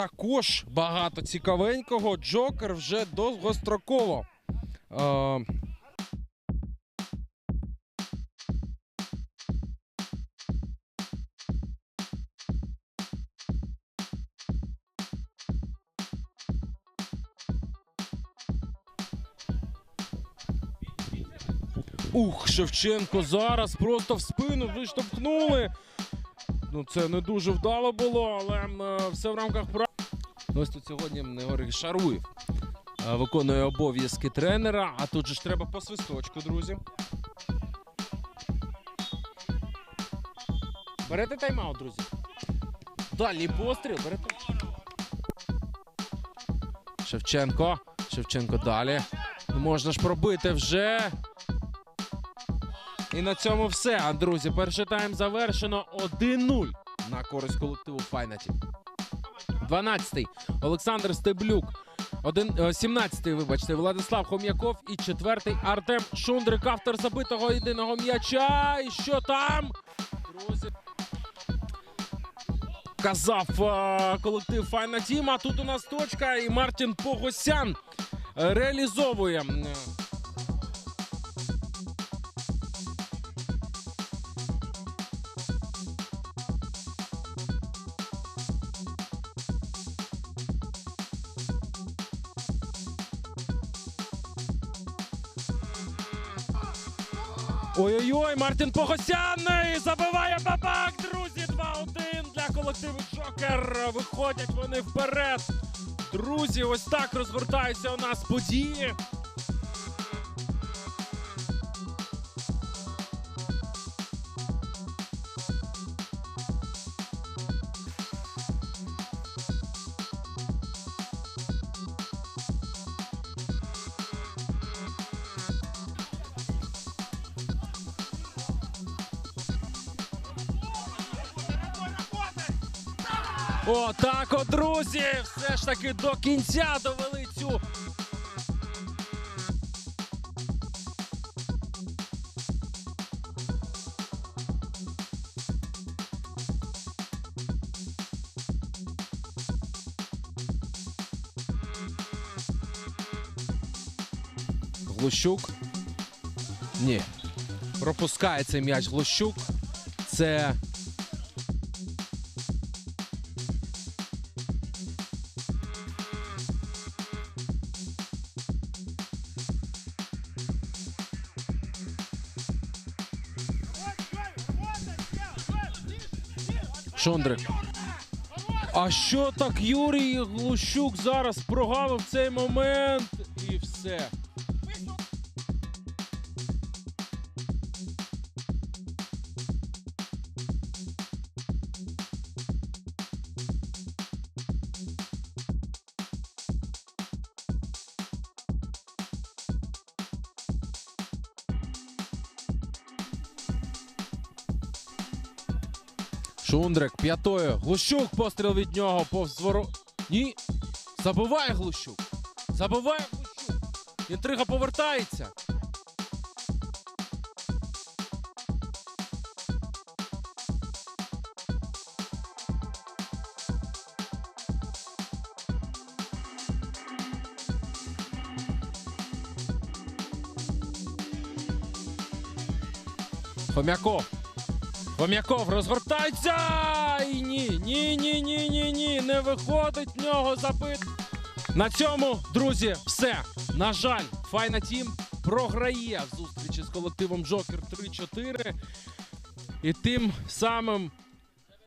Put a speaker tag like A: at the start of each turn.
A: також багато цікавенького. Джокер вже довгостроково. Е, Ух, Шевченко зараз просто в спину виштовхнули. Ну, це не дуже вдало було, але е, все в рамках прав. Ось тут сьогодні Георгій Шаруєв е, виконує обов'язки тренера. А тут же ж треба по свисточку, друзі. Берете тайм-аут, друзі. Дальній постріл, берете. Шевченко. Шевченко далі. Ну, можна ж пробити вже. І на цьому все. Друзі, перший тайм завершено 1-0 на користь колективу Файнаті. 12-й Олександр Стеблюк. Один, е, 17-й, вибачте, Владислав Хом'яков і четвертий Артем Шундрик, автор забитого єдиного м'яча. І що там? Друзі. Казав е, колектив Файна Тім, а тут у нас точка, і Мартін Погосян е, реалізовує. Ой-ой-ой, Мартін Погосян і забиває бабак, друзі. 2-1 для колективу Шокер. Виходять вони вперед. Друзі, ось так розгортаються у нас події. О, так от, друзі! Все ж таки до кінця довели цю. Глущук. Ні. Пропускає цей м'яч Глущук. Це Шондрик. А що так Юрій Глущук зараз прогавив цей момент і все. Шундрик п'ятою. Глущук постріл від нього повз вору. Ні. Забиває Глущук. Забиває Глущук. Інтрига повертається. Хомяков. Хом'яков розгортається! І ні, ні, ні, ні, ні, ні. Не виходить в нього забит. На цьому, друзі, все. На жаль, Файна Тім програє в зустрічі з колективом Джокер 3-4. І тим самим